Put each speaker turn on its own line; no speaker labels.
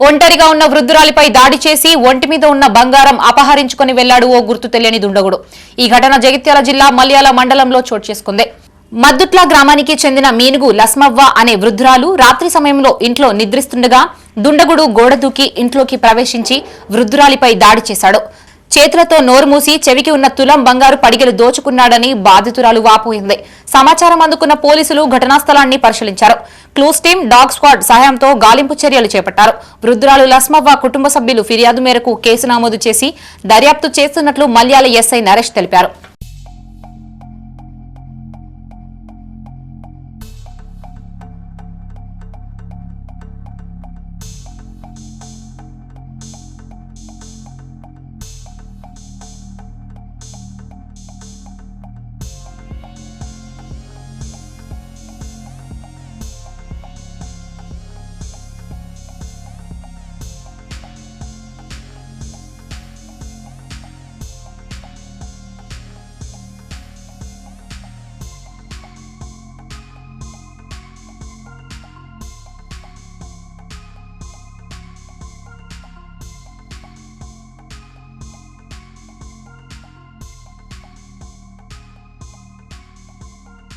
ఒంటరిగా ఉన్న వృద్ధురాలిపై దాడి చేసి ఒంటి మీద ఉన్న బంగారం అపహరించుకుని వెళ్ళాడు ఓ గుర్తు తెలియని దుండగుడు. ఈ ఘటన జగిత్యాల జిల్లా మల్యాల మండలంలో చోటు చేసుకుంది. మద్దుట్ల గ్రామానికి చెందిన మీనుగు లస్మవ్వ అనే వృద్ధురాలు రాత్రి సమయంలో ఇంట్లో నిద్రిస్తుండగా దుండగుడు గోడ దూకి ఇంట్లోకి ప్రవేశించి వృద్ధురాలిపై దాడి చేశాడు. చేతులతో నోరుమూసి చెవికి ఉన్న తులం బంగారు పడిగలు దోచుకున్నాడని బాధితురాలు వాపోయింది. సమాచారం అందుకున్న పోలీసులు ఘటనా స్థలాన్ని పరిశీలించారు. క్లూస్ టీం డాగ్ స్క్వాడ్ సహాయంతో గాలింపు చర్యలు చేపట్టారు. వృద్ధురాలు లస్మవ్వ కుటుంబ సభ్యులు ఫిర్యాదు మేరకు కేసు నమోదు చేసి దర్యాప్తు చేస్తున్నట్లు మల్యాల ఎస్ఐ నరేష్ తెలిపారు.